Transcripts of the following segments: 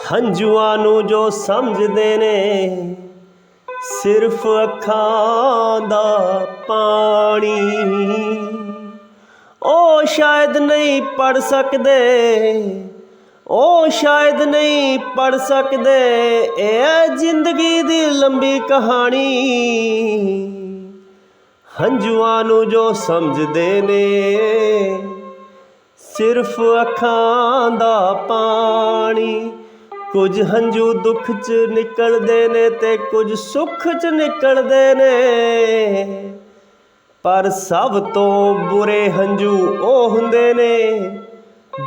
ਹੰਝੂਆਂ ਨੂੰ ਜੋ ਸਮਝਦੇ ਨੇ, ਸਿਰਫ ਅੱਖਾਂ ਦਾ ਪਾਣੀ। ਉਹ ਸ਼ਾਇਦ ਨਹੀਂ ਪੜ ਸਕਦੇ, ਉਹ ਸ਼ਾਇਦ ਨਹੀਂ ਪੜ ਸਕਦੇ, ਇਹ ਜ਼ਿੰਦਗੀ ਦੀ ਲੰਬੀ ਕਹਾਣੀ। ਹੰਝੂਆਂ ਨੂੰ ਜੋ ਸਮਝਦੇ ਨੇ, ਸਿਰਫ ਅੱਖਾਂ ਦਾ ਪਾਣੀ। ਕੁਝ ਹੰਝੂ ਦੁੱਖ 'ਚ ਨਿਕਲਦੇ ਨੇ ਤੇ ਕੁਝ ਸੁੱਖ 'ਚ ਨਿਕਲਦੇ ਨੇ। ਪਰ ਸਭ ਤੋਂ ਬੁਰੇ ਹੰਝੂ ਉਹ ਹੁੰਦੇ ਨੇ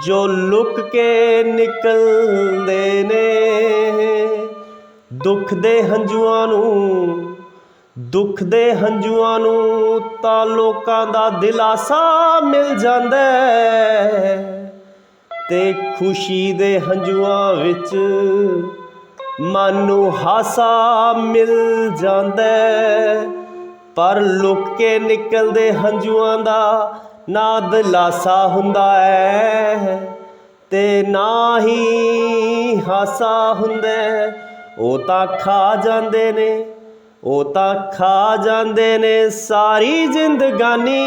ਜੋ ਲੁਕ ਕੇ ਨਿਕਲਦੇ ਨੇ। ਦੁੱਖ ਦੇ ਹੰਝੂਆਂ ਨੂੰ, ਦੁੱਖ ਦੇ ਹੰਝੂਆਂ ਨੂੰ ਤਾਂ ਲੋਕਾਂ ਦਾ ਦਿਲਾਸਾ ਮਿਲ ਜਾਂਦਾ ਹੈ। ਤੇ ਖੁਸ਼ੀ ਦੇ ਹੰਝੂਆਂ ਵਿੱਚ ਮਨ ਨੂੰ ਹਾਸਾ ਮਿਲ ਜਾਂਦਾ ਪਰ ਲੁਕ ਨਿਕਲਦੇ ਹੰਝੂਆਂ ਦਾ ਨਾ ਦਿਲਾਸਾ ਹੁੰਦਾ ਹੈ ਤੇ ਨਾ ਹੀ ਹਾਸਾ ਹੁੰਦਾ ਉਹ ਤਾਂ ਖਾ ਜਾਂਦੇ ਨੇ, ਉਹ ਤਾਂ ਖਾ ਜਾਂਦੇ ਨੇ ਸਾਰੀ ਜ਼ਿੰਦਗਾਨੀ।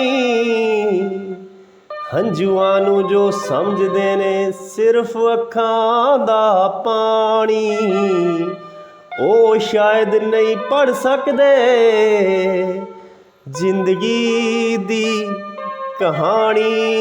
ਹੰਝੂਆਂ ਨੂੰ ਜੋ ਸਮਝਦੇ ਨੇ, ਸਿਰਫ ਅੱਖਾਂ ਦਾ ਪਾਣੀ। ਉਹ ਸ਼ਾਇਦ ਨਹੀਂ ਪੜ ਸਕਦੇ। ਜ਼ਿੰਦਗੀ ਦੀ ਕਹਾਣੀ